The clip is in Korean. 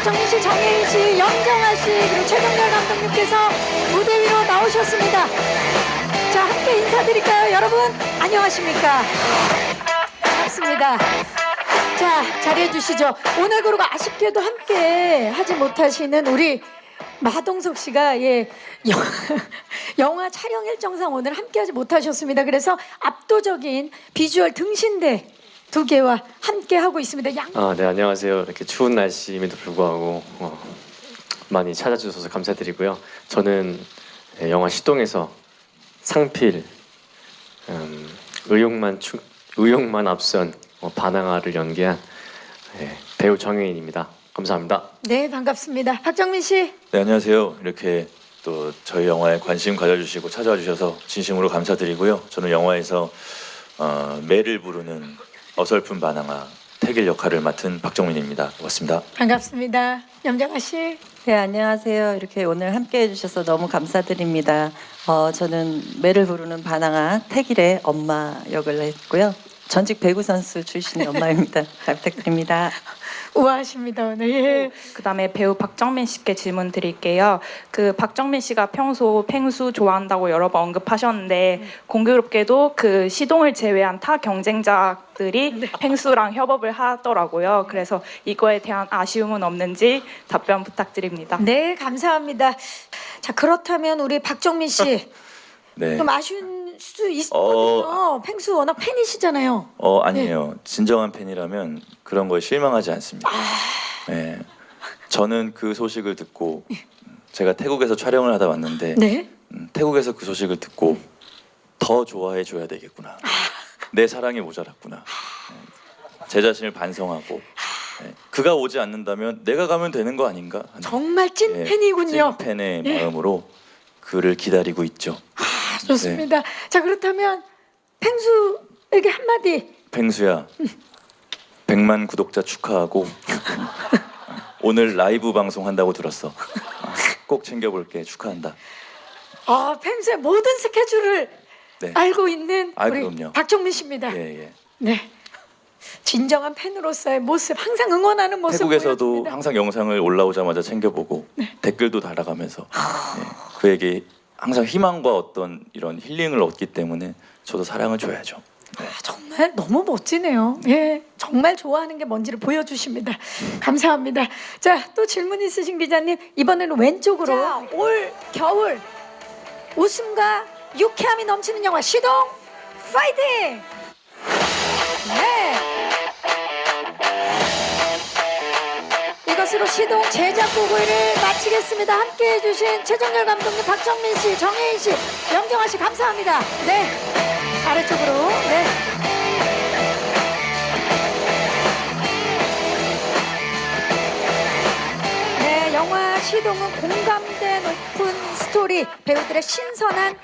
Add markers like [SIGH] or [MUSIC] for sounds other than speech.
박정민 씨, 정혜인 씨, 영정아 씨, 그리고 최동열 감독님께서 무대 위로 나오셨습니다. 자, 함께 인사드릴까요, 여러분? 안녕하십니까? 반갑습니다. 자, 자리해 주시죠. 오늘 그리고 아쉽게도 함께 하지 못하시는 우리 마동석 씨가 예 영, [LAUGHS] 영화 촬영 일정상 오늘 함께하지 못하셨습니다. 그래서 압도적인 비주얼 등신대 두 개와 함께 하고 있습니다. 양 아, 네, 안녕하세요. 이렇게 추운 날씨임에도 불구하고 어, 많이 찾아주셔서 감사드리고요. 저는 예, 영화 시동에서 상필, 음, 의욕만 추, 의욕만 앞선 어, 반항아를 연기한 예, 배우 정혜인입니다. 감사합니다. 네, 반갑습니다. 박정민 씨. 네 안녕하세요. 이렇게 또 저희 영화에 관심 가져주시고 찾아와 주셔서 진심으로 감사드리고요. 저는 영화에서 어, 매를 부르는 어설픈 반항아 태길 역할을 맡은 박정민입니다. 고맙습니다. 반갑습니다. 염정아 씨. 네, 안녕하세요. 이렇게 오늘 함께 해주셔서 너무 감사드립니다. 어, 저는 매를 부르는 바나나 태길의 엄마 역을 했고요. 전직 배구 선수 출신의 엄마입니다. [LAUGHS] 잘 부탁드립니다. 우아하십니다 오늘. 예. 그다음에 배우 박정민 씨께 질문 드릴게요. 그 박정민 씨가 평소 펭수 좋아한다고 여러 번 언급하셨는데 공교롭게도 그 시동을 제외한 타 경쟁자들이 펭수랑 협업을 하더라고요. 그래서 이거에 대한 아쉬움은 없는지 답변 부탁드립니다. 네, 감사합니다. 자, 그렇다면 우리 박정민 씨. 네. 좀 아쉬운 수 있거든요. 펭수 워낙 팬이시잖아요. 어 아니에요. 진정한 팬이라면 그런 거에 실망하지 않습니다. 네. 저는 그 소식을 듣고 제가 태국에서 촬영을 하다 왔는데 네. 음, 태국에서 그 소식을 듣고 더 좋아해 줘야 되겠구나. 내 사랑이 모자랐구나. 네. 제 자신을 반성하고 네. 그가 오지 않는다면 내가 가면 되는 거 아닌가? 하는, 정말 찐 예, 팬이군요. 찐 팬의 예. 마음으로 그를 기다리고 있죠. 아, 좋습니다. 자, 그렇다면 펭수에게 한마디. 펭수야, 100만 구독자 축하하고 오늘 라이브 방송 한다고 들었어. 꼭 챙겨볼게. 축하한다. 아, 펭수의 모든 스케줄을 네. 알고 있는 아, 우리 그럼요. 박정민 씨입니다. 예, 예. 네. 진정한 팬으로서의 모습, 항상 응원하는 모습 태국에서도 보여줍니다. 항상 영상을 올라오자마자 챙겨보고 댓글도 달아가면서 예, 그에게 항상 희망과 어떤 이런 힐링을 얻기 때문에 저도 사랑을 줘야죠. 네. 아, 정말 너무 멋지네요. 예, 정말 좋아하는 게 뭔지를 보여주십니다. 감사합니다. 자, 또 질문 있으신 기자님 이번에는 왼쪽으로. 자, 올 겨울 웃음과 유쾌함이 넘치는 영화 시동 파이팅! 네. 이것으로 시동 제작 보고회를 마치겠습니다. 함께 해주신 최정열 감독님, 박정민 씨, 정혜인 씨, 영경아 씨 감사합니다. 네. 아래쪽으로. 네. 네, 영화 시동은 공감대 높은 스토리, 배우들의 신선한